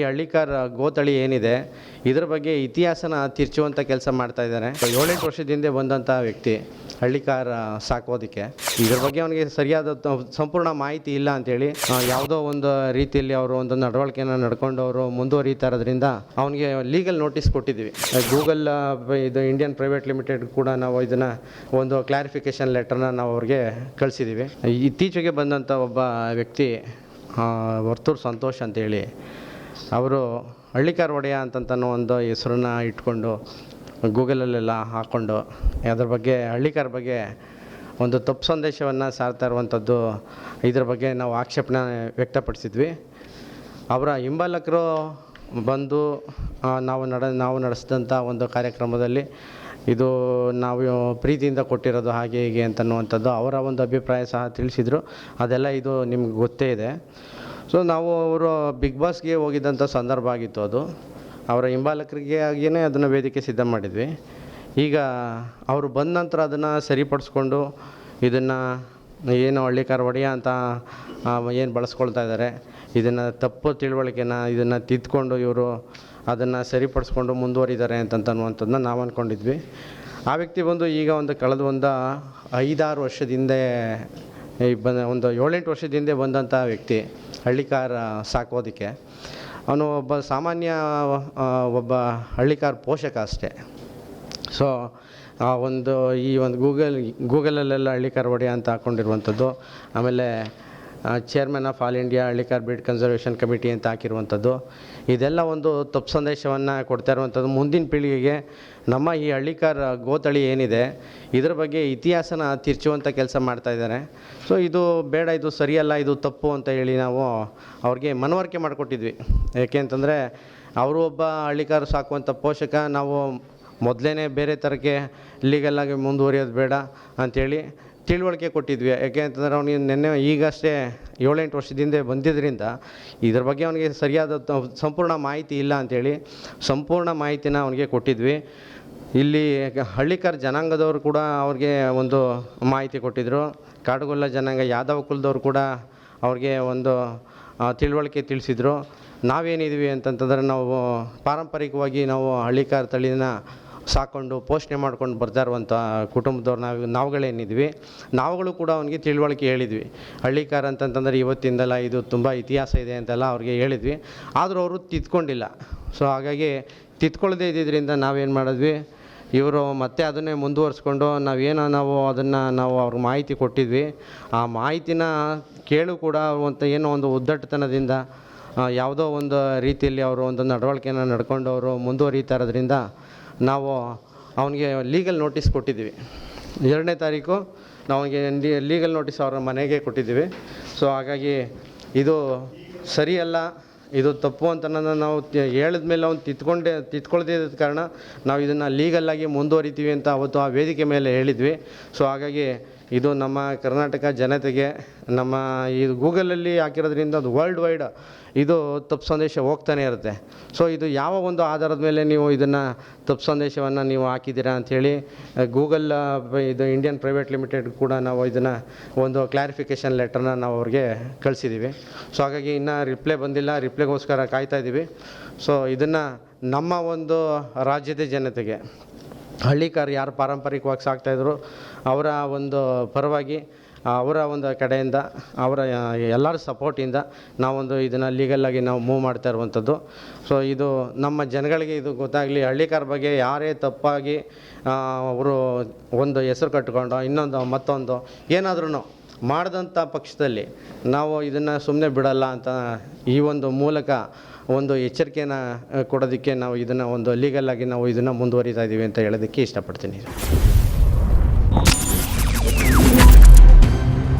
ಈ ಹಳ್ಳಿಕಾರ್ ಗೋತಳಿ ಏನಿದೆ, ಇದರ ಬಗ್ಗೆ ಇತಿಹಾಸನ ತಿರ್ಚುವಂಥ ಕೆಲಸ ಮಾಡ್ತಾ ಇದ್ದಾನೆ ಏಳೆಂಟು ವರ್ಷದ ಹಿಂದೆ ಬಂದಂಥ ವ್ಯಕ್ತಿ ಹಳ್ಳಿಕಾರ ಸಾಕೋದಕ್ಕೆ. ಇದ್ರ ಬಗ್ಗೆ ಅವನಿಗೆ ಸರಿಯಾದ ಸಂಪೂರ್ಣ ಮಾಹಿತಿ ಇಲ್ಲ ಅಂತೇಳಿ ಯಾವುದೋ ಒಂದು ರೀತಿಯಲ್ಲಿ ಅವರು ಒಂದು ನಡವಳಿಕೆನ ನಡ್ಕೊಂಡು ಅವರು ಮುಂದುವರಿತಾ ಇರೋದ್ರಿಂದ ಅವನಿಗೆ ಲೀಗಲ್ ನೋಟಿಸ್ ಕೊಟ್ಟಿದ್ದೀವಿ. ಗೂಗಲ್ ಇದು ಇಂಡಿಯನ್ ಪ್ರೈವೇಟ್ ಲಿಮಿಟೆಡ್ ಕೂಡ ನಾವು ಇದನ್ನು ಒಂದು ಕ್ಲಾರಿಫಿಕೇಶನ್ ಲೆಟರ್ನ ನಾವು ಅವ್ರಿಗೆ ಕಳಿಸಿದ್ದೀವಿ. ಇತ್ತೀಚೆಗೆ ಬಂದಂಥ ಒಬ್ಬ ವ್ಯಕ್ತಿ ವರ್ತೂರು ಸಂತೋಷ್ ಅಂತೇಳಿ ಅವರು ಹಳ್ಳಿಕಾರ ಒಡೆಯ ಅಂತಂತನೂ ಒಂದು ಹೆಸರನ್ನ ಇಟ್ಕೊಂಡು ಗೂಗಲಲ್ಲೆಲ್ಲ ಹಾಕ್ಕೊಂಡು ಅದ್ರ ಬಗ್ಗೆ ಹಳ್ಳಿಕಾರ ಬಗ್ಗೆ ಒಂದು ತಪ್ಪು ಸಂದೇಶವನ್ನು ಸಾರ್ತಾ ಇರುವಂಥದ್ದು ಇದ್ರ ಬಗ್ಗೆ ನಾವು ಆಕ್ಷೇಪಣೆ ವ್ಯಕ್ತಪಡಿಸಿದ್ವಿ. ಅವರ ಹಿಂಬಾಲಕರು ಬಂದು ನಾವು ನಡ, ನಾವು ನಡೆಸಿದಂಥ ಒಂದು ಕಾರ್ಯಕ್ರಮದಲ್ಲಿ ಇದು ನಾವು ಪ್ರೀತಿಯಿಂದ ಕೊಟ್ಟಿರೋದು ಹಾಗೆ ಹೀಗೆ ಅಂತನ್ನುವಂಥದ್ದು ಅವರ ಒಂದು ಅಭಿಪ್ರಾಯ ಸಹ ತಿಳಿಸಿದರು. ಅದೆಲ್ಲ ಇದು ನಿಮ್ಗೆ ಗೊತ್ತೇ ಇದೆ. ಸೊ ನಾವು ಅವರು ಬಿಗ್ ಬಾಸ್ಗೆ ಹೋಗಿದ್ದಂಥ ಸಂದರ್ಭ ಆಗಿತ್ತು ಅದು. ಅವರ ಹಿಂಬಾಲಕರಿಗೆ ಆಗಿಯೇ ಅದನ್ನು ವೇದಿಕೆ ಸಿದ್ಧ ಮಾಡಿದ್ವಿ. ಈಗ ಅವರು ಬಂದ ನಂತರ ಅದನ್ನು ಸರಿಪಡಿಸ್ಕೊಂಡು ಇದನ್ನು ಏನು ಹಳ್ಳಿ ಒಡೆಯ ಅಂತ ಏನು ಬಳಸ್ಕೊಳ್ತಾ ಇದ್ದಾರೆ ಇದನ್ನು ತಪ್ಪು ತಿಳುವಳಿಕೆನ ಇದನ್ನು ತಿದ್ಕೊಂಡು ಇವರು ಅದನ್ನು ಸರಿಪಡಿಸ್ಕೊಂಡು ಮುಂದುವರಿದ್ದಾರೆ ಅಂತಂತನ್ನುವಂಥದ್ದನ್ನ ನಾವು ಅಂದ್ಕೊಂಡಿದ್ವಿ ಆ ವ್ಯಕ್ತಿ ಬಂದು ಈಗ ಒಂದು ಕಳೆದ ಒಂದು ಐದಾರು ವರ್ಷದ ಹಿಂದೆ ಬಂದ ಒಂದು ಏಳೆಂಟು ವರ್ಷದ ಹಿಂದೆ ಬಂದಂಥ ವ್ಯಕ್ತಿ, ಹಳ್ಳಿಕಾರ ಸಾಕೋದಕ್ಕೆ. ಅವನು ಒಬ್ಬ ಸಾಮಾನ್ಯ ಒಬ್ಬ ಹಳ್ಳಿಕಾರ ಪೋಷಕ ಅಷ್ಟೇ. ಸೊ ಆ ಒಂದು ಈ ಒಂದು ಗೂಗಲ್, ಗೂಗಲಲ್ಲೆಲ್ಲ ಹಳ್ಳಿಕಾರ ಒಡೆಯ ಅಂತ ಹಾಕ್ಕೊಂಡಿರುವಂಥದ್ದು ಆಮೇಲೆ chairman of all India Hallikar breed conservation committee ಅಂತ ಹಾಕಿರುವಂಥದ್ದು. ಇದೆಲ್ಲ ಒಂದು ತಪ್ಪು ಸಂದೇಶವನ್ನು ಕೊಡ್ತಾ ಇರುವಂಥದ್ದು. ಮುಂದಿನ ಪೀಳಿಗೆಗೆ ನಮ್ಮ ಈ ಹಳ್ಳಿಕಾರ್ ಗೋತಳಿ ಏನಿದೆ, ಇದರ ಬಗ್ಗೆ ಇತಿಹಾಸನ ತಿರ್ಚುವಂಥ ಕೆಲಸ ಮಾಡ್ತಾ ಇದ್ದಾರೆ. ಸೊ ಇದು ಬೇಡ, ಇದು ಸರಿಯಲ್ಲ, ಇದು ತಪ್ಪು ಅಂತ ಹೇಳಿ ನಾವು ಅವ್ರಿಗೆ ಮನವರಿಕೆ ಮಾಡಿಕೊಟ್ಟಿದ್ವಿ. ಯಾಕೆ ಅಂತಂದರೆ, ಅವರು ಒಬ್ಬ ಹಳ್ಳಿಕಾರು ಸಾಕುವಂಥ ಪೋಷಕ, ನಾವು ಮೊದಲೇ ಬೇರೆ ಥರಕ್ಕೆ ಲೀಗಲ್ಲಾಗಿ ಮುಂದುವರಿಯೋದು ಬೇಡ ಅಂಥೇಳಿ ತಿಳುವಳಿಕೆ ಕೊಟ್ಟಿದ್ವಿ. ಯಾಕೆ ಅಂತಂದರೆ ಅವ್ನಿಗೆ ನಿನ್ನೆ ಈಗಷ್ಟೇ ಏಳೆಂಟು ವರ್ಷದ ಹಿಂದೆ ಬಂದಿದ್ದರಿಂದ ಇದ್ರ ಬಗ್ಗೆ ಅವನಿಗೆ ಸರಿಯಾದ ಸಂಪೂರ್ಣ ಮಾಹಿತಿ ಇಲ್ಲ ಅಂಥೇಳಿ ಸಂಪೂರ್ಣ ಮಾಹಿತಿನ ಅವನಿಗೆ ಕೊಟ್ಟಿದ್ವಿ. ಇಲ್ಲಿ ಹಳ್ಳಿಕಾರ್ ಜನಾಂಗದವರು ಕೂಡ ಅವ್ರಿಗೆ ಒಂದು ಮಾಹಿತಿ ಕೊಟ್ಟಿದ್ದರು ಕಾಡುಗೊಲ್ಲ ಜನಾಂಗ, ಯಾದವ ಕುಲದವ್ರು ಕೂಡ ಅವ್ರಿಗೆ ಒಂದು ತಿಳುವಳಿಕೆ ತಿಳಿಸಿದ್ರು. ನಾವೇನಿದ್ವಿ ಅಂತಂತಂದರೆ ನಾವು ಪಾರಂಪರಿಕವಾಗಿ ನಾವು ಹಳ್ಳಿಕಾರ್ ತಳಿನ ಸಾಕೊಂಡು ಪೋಷಣೆ ಮಾಡ್ಕೊಂಡು ಬರ್ತಾ ಇರುವಂಥ ಕುಟುಂಬದವ್ರು ನಾವು ನಾವುಗಳೇನಿದ್ವಿ ನಾವುಗಳು ಕೂಡ ಅವನಿಗೆ ತಿಳುವಳಿಕೆ ಹೇಳಿದ್ವಿ. ಹಳ್ಳಿಕಾರ ಅಂತಂತಂದರೆ ಇವತ್ತಿಂದಲ್ಲ ಇದು ತುಂಬ ಇತಿಹಾಸ ಇದೆ ಅಂತೆಲ್ಲ ಅವ್ರಿಗೆ ಹೇಳಿದ್ವಿ. ಆದರೂ ಅವರು ತಿದ್ಕೊಂಡಿಲ್ಲ. ಸೊ ಹಾಗಾಗಿ ತಿದ್ಕೊಳ್ಳದೇ ಇದ್ದಿದ್ದರಿಂದ ನಾವೇನು ಮಾಡಿದ್ವಿ, ಇವರು ಮತ್ತೆ ಅದನ್ನೇ ಮುಂದುವರಿಸ್ಕೊಂಡು ನಾವೇನೋ ನಾವು ಅದನ್ನು ನಾವು ಅವ್ರಿಗೆ ಮಾಹಿತಿ ಕೊಟ್ಟಿದ್ವಿ. ಆ ಮಾಹಿತಿನ ಕೇಳು ಕೂಡ ಅಂತ ಏನೋ ಒಂದು ಉದ್ದಟ್ಟತನದಿಂದ ಯಾವುದೋ ಒಂದು ರೀತಿಯಲ್ಲಿ ಅವರು ಒಂದು ನಡವಳಿಕೆನ ನಡ್ಕೊಂಡು ಅವರು ಮುಂದುವರಿತಾ ಇರೋದ್ರಿಂದ ನಾವು ಅವನಿಗೆ ಲೀಗಲ್ ನೋಟಿಸ್ ಕೊಟ್ಟಿದ್ವಿ ಎರಡನೇ ತಾರೀಕು ನಾವು ಅವನಿಗೆ ಲೀಗಲ್ ನೋಟಿಸ್ ಅವರ ಮನೆಗೆ ಕೊಟ್ಟಿದ್ದೀವಿ. ಸೊ ಹಾಗಾಗಿ ಇದು ಸರಿಯಲ್ಲ, ಇದು ತಪ್ಪು ಅಂತ ನಾವು ಹೇಳಿದ ಮೇಲೆ ಅವ್ನು ತಿದ್ಕೊಂಡೆ ತಿದ್ಕೊಳ್ದೇ ಇದ್ದ ಕಾರಣ ನಾವು ಇದನ್ನು ಲೀಗಲ್ಲಾಗಿ ಮುಂದುವರಿತೀವಿ ಅಂತ ಅವತ್ತು ಆ ವೇದಿಕೆ ಮೇಲೆ ಹೇಳಿದ್ವಿ. ಸೊ ಹಾಗಾಗಿ ಇದು ನಮ್ಮ ಕರ್ನಾಟಕ ಜನತೆಗೆ, ನಮ್ಮ ಈ ಗೂಗಲಲ್ಲಿ ಹಾಕಿರೋದ್ರಿಂದ ಅದು ವರ್ಲ್ಡ್ ವೈಡ್ ಇದು ತಪ್ಪು ಸಂದೇಶ ಹೋಗ್ತಾನೆ ಇರುತ್ತೆ. ಸೊ ಇದು ಯಾವ ಒಂದು ಆಧಾರದ ಮೇಲೆ ನೀವು ಇದನ್ನು ತಪ್ಪು ಸಂದೇಶವನ್ನು ನೀವು ಹಾಕಿದ್ದೀರಾ ಅಂಥೇಳಿ ಗೂಗಲ್ ಇದು ಇಂಡಿಯನ್ ಪ್ರೈವೇಟ್ ಲಿಮಿಟೆಡ್ ಕೂಡ ನಾವು ಇದನ್ನು ಒಂದು ಕ್ಲಾರಿಫಿಕೇಷನ್ ಲೆಟರ್ನ ನಾವು ಅವ್ರಿಗೆ ಕಳಿಸಿದ್ದೀವಿ ಸೊ ಹಾಗಾಗಿ ಇನ್ನೂ ರಿಪ್ಲೈ ಬಂದಿಲ್ಲ ರಿಪ್ಲೈಗೋಸ್ಕರ ಕಾಯ್ತಾ ಇದ್ದೀವಿ ಸೊ ಇದನ್ನು ನಮ್ಮ ಒಂದು ರಾಜ್ಯದ ಜನತೆಗೆ ಹಳ್ಳಿಕಾರ್ ಯಾರು ಪಾರಂಪರಿಕವಾಗಿ ಸಾಕ್ತಾಯಿದ್ರು ಅವರ ಒಂದು ಪರವಾಗಿ, ಅವರ ಒಂದು ಕಡೆಯಿಂದ, ಅವರ ಎಲ್ಲರ ಸಪೋರ್ಟಿಂದ ನಾವೊಂದು ಇದನ್ನು ಲೀಗಲ್ಲಾಗಿ ನಾವು ಮೂವ್ ಮಾಡ್ತಾ ಇರುವಂಥದ್ದು. ಸೊ ಇದು ನಮ್ಮ ಜನಗಳಿಗೆ ಇದು ಗೊತ್ತಾಗಲಿ, ಹಳ್ಳಿಕಾರ ಬಗ್ಗೆ ಯಾರೇ ತಪ್ಪಾಗಿ ಅವರು ಒಂದು ಹೆಸರು ಕಟ್ಕೊಂಡು ಇನ್ನೊಂದು ಮತ್ತೊಂದು ಏನಾದ್ರೂ ಮಾಡಿದಂಥ ಪಕ್ಷದಲ್ಲಿ ನಾವು ಇದನ್ನು ಸುಮ್ಮನೆ ಬಿಡಲ್ಲ ಅಂತ ಈ ಒಂದು ಮೂಲಕ ಒಂದು ಎಚ್ಚರಿಕೆಯನ್ನು ಕೊಡೋದಕ್ಕೆ ನಾವು ಇದನ್ನು ಒಂದು ಲೀಗಲ್ಲಾಗಿ ನಾವು ಇದನ್ನು ಮುಂದುವರಿತಾ ಇದ್ದೀವಿ ಅಂತ ಹೇಳೋದಕ್ಕೆ ಇಷ್ಟಪಡ್ತೀನಿ.